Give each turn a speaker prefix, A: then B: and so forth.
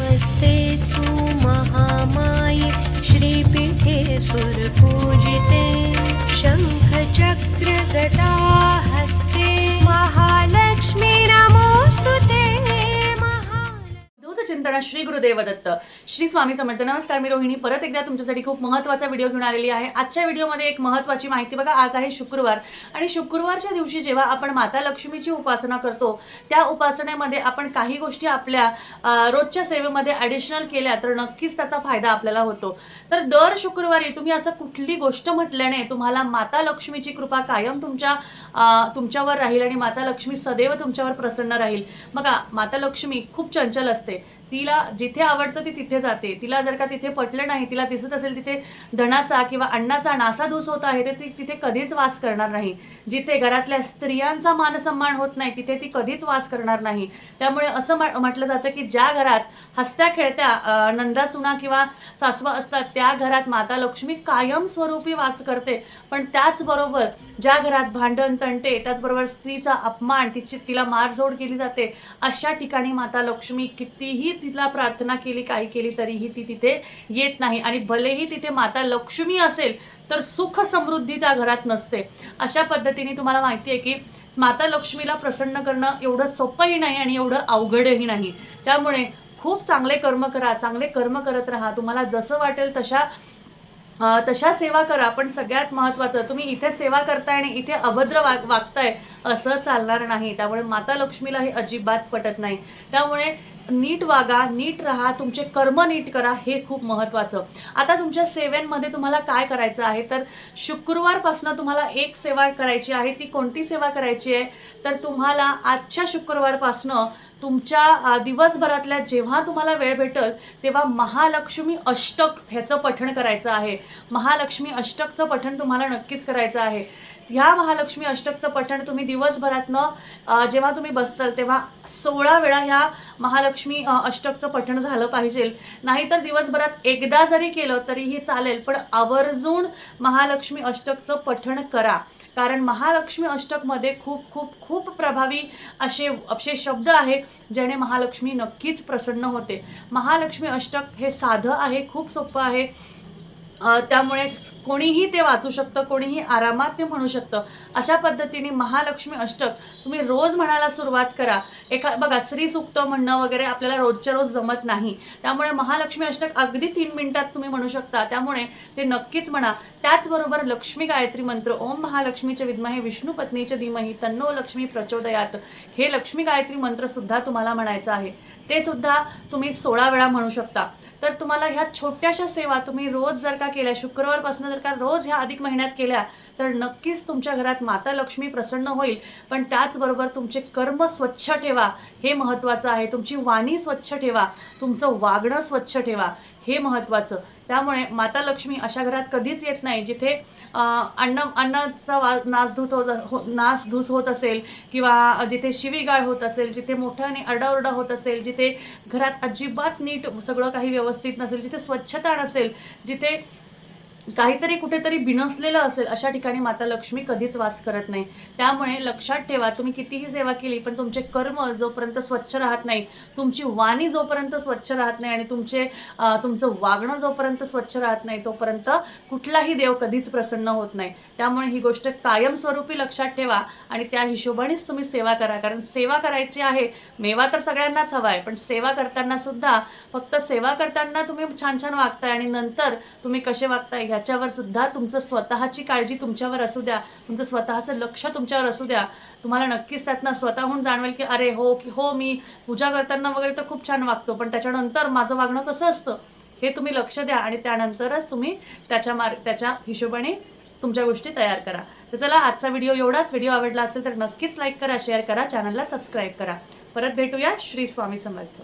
A: मस्ते स्तु महामायी श्रीपीठे सुरपूजिते शङ्ख
B: दूत श्री गुरुदेव दत्त श्री स्वामी समर्थ. नमस्कार मी रोहिणी. परत एकदा तुमच्यासाठी खूप महत्त्वाचा व्हिडिओ घेऊन आलेली आहे. आजच्या व्हिडिओमध्ये एक महत्त्वाची माहिती बघा. आज आहे शुक्रवार. आणि शुक्रवारच्या दिवशी जेव्हा आपण माता लक्ष्मीची उपासना करतो त्या उपासनेमध्ये आपण काही गोष्टी आपल्या रोजच्या सेवेमध्ये ॲडिशनल केल्या तर नक्कीच त्याचा फायदा आपल्याला होतो. तर दर शुक्रवारी तुम्ही असं कुठली गोष्ट म्हटल्याने तुम्हाला माता लक्ष्मीची कृपा कायम तुमच्या तुमच्यावर राहील आणि माता लक्ष्मी सदैव तुमच्यावर प्रसन्न राहील. बघा माता लक्ष्मी खूप चंचल असते. ती तिला जिथे आवडतं ती तिथे जाते. तिला जर का तिथे पटलं नाही तिला दिसत असेल तिथे धनाचा किंवा अन्नाचा नासाधूस होत आहे तर ती तिथे कधीच वास करणार नाही. जिथे घरातल्या स्त्रियांचा मानसन्मान होत नाही तिथे ती कधीच वास करणार नाही. त्यामुळे असं म्हटलं जातं की ज्या घरात हसत्या खेळत्या नंदासुना किंवा सासवा असतात त्या घरात माता लक्ष्मी कायमस्वरूपी वास करते. पण त्याचबरोबर ज्या घरात भांडण तंटे त्याचबरोबर स्त्रीचा अपमान तिची तिला मारझोड केली जाते अशा ठिकाणी माता लक्ष्मी कितीही तिला प्रार्थना केली काही केली तरीही ती तिथे येत नाही. आणि भलेही तिथे माता लक्ष्मी असेल तर सुख समृद्धी त्या घरात नसते. अशा पद्धतीने तुम्हाला माहिती आहे की माता लक्ष्मीला प्रसन्न करणं एवढं सोपंही नाही आणि एवढं अवघडही नाही. त्यामुळे खूप चांगले कर्म करा चांगले कर्म करत राहा. तुम्हाला जसं वाटेल तशा तशा सेवा करा. पण सगळ्यात महत्त्वाचं तुम्ही इथे सेवा करताय आणि इथे अभद्र वाग वागताय असं चालणार नाही. त्यामुळे माता लक्ष्मीला हे अजिबात पटत नाही. त्यामुळे नीट वागा नीट राहा तुमचे कर्म नीट करा हे खूप महत्त्वाचं आता तुमच्या सेवेंमध्ये तुम्हाला काय करायचं आहे? तर शुक्रवारपासून तुम्हाला एक सेवा करायची आहे. ती कोणती सेवा करायची आहे? तर तुम्हाला आजच्या शुक्रवारपासनं तुमच्या दिवसभरातल्या जेव्हा तुम्हाला वेळ भेटेल तेव्हा महालक्ष्मी अष्टक ह्याचं पठण करायचं आहे. महालक्ष्मी अष्टकचं पठण तुम्हाला नक्कीच करायचं आहे. ह्या महालक्ष्मी अष्टकचं पठण तुम्ही दिवसभरातनं जेव्हा तुम्ही बसताल तेव्हा सोळा वेळा ह्या महालक्ष्मी महालक्ष्मी अष्टकचं पठण झालं पाहिजे. नाहीतर दिवसभरात एकदा जरी केलं तरीही चालेल पण आवर्जून महालक्ष्मी अष्टकचं पठण करा. कारण महालक्ष्मी अष्टकमध्ये खूप खूप खूप प्रभावी असे असे शब्द आहे ज्याने महालक्ष्मी नक्कीच प्रसन्न होते. महालक्ष्मी अष्टक हे साधं आहे खूप सोपं आहे. त्यामुळे कोणीही ते वाचू शकतं कोणीही आरामात ते म्हणू शकतं. अशा पद्धतीने महालक्ष्मी अष्टक तुम्ही रोज म्हणायला सुरुवात करा. एका बघा श्रीसुक्त म्हणणं वगैरे आपल्याला रोजच्या रोज जमत नाही. त्यामुळे महालक्ष्मी अष्टक अगदी तीन मिनिटात तुम्ही म्हणू शकता. त्यामुळे ते नक्कीच म्हणा. त्याचबरोबर लक्ष्मी गायत्री मंत्र ओम महालक्ष्मीचे विद्महे विष्णू पत्नीचे धीमही तन्नो लक्ष्मी प्रचोदयात हे लक्ष्मी गायत्री मंत्र सुद्धा तुम्हाला म्हणायचं आहे. ते सुद्धा तुम्ही सोळा वेळा म्हणू शकता. तर तुम्हाला ह्या छोट्याशा सेवा तुम्ही रोज जर का केल्या. शुक्रवारपासून जर का रोज ह्या अधिक महिन्यात केल्या तर नक्कीच तुमच्या घरात माता लक्ष्मी प्रसन्न होईल. पण त्याचबरोबर तुमचे कर्म स्वच्छ ठेवा. हे महत्त्वाचं आहे. तुमची वाणी स्वच्छ ठेवा. तुमचं वागणं स्वच्छ ठेवा. हे महत्त्वाचं त्यामुळे माता लक्ष्मी अशा घरात कधीच येत नाही जिथे अन्न अन्नाचा वा नासधूत होत हो नासधूस होत असेल किंवा जिथे शिवीगाळ होत असेल जिथे मोठ्याने अरडाओरडा होत असेल जिथे घरात अजिबात नीट सगळं काही व्यवस्थित नसेल जिथे स्वच्छता नसेल जिथे काहीतरी कुठेतरी बिनसलेलं असेल अशा ठिकाणी माता लक्ष्मी कधीच वास करत नाही. त्यामुळे लक्षात ठेवा तुम्ही कितीही सेवा केली पण तुमचे कर्म जोपर्यंत स्वच्छ राहत नाही तुमची वाणी जोपर्यंत स्वच्छ राहत नाही आणि तुमचे तुमचं वागणं जोपर्यंत स्वच्छ राहत नाही तोपर्यंत कुठलाही देव कधीच प्रसन्न होत नाही. त्यामुळे ही गोष्ट कायमस्वरूपी लक्षात ठेवा आणि त्या हिशोबानेच तुम्ही सेवा करा. कारण सेवा करायची आहे मेवा तर सगळ्यांनाच हवा आहे पण सेवा करताना सुद्धा फक्त सेवा करताना तुम्ही छान छान वागताय आणि नंतर तुम्ही कसे वागताय त्याच्यावर सुद्धा तुमचं स्वतःची काळजी तुमच्यावर असू द्या. तुमचं स्वतःचं लक्ष तुमच्यावर असू द्या. तुम्हाला नक्कीच त्यातनं स्वतःहून जाणवेल की अरे हो की हो मी पूजा करताना वगैरे तर खूप छान वागतो पण त्याच्यानंतर माझं वागणं कसं असतं हे तुम्ही लक्ष द्या आणि त्यानंतरच तुम्ही त्याच्या मार त्याच्या हिशोबाने तुमच्या गोष्टी तयार करा. तर चला आजचा व्हिडिओ एवढाच. व्हिडिओ आवडला असेल तर नक्कीच लाईक करा शेअर करा चॅनलला सबस्क्राईब करा. परत भेटूया श्री स्वामी समर्थ.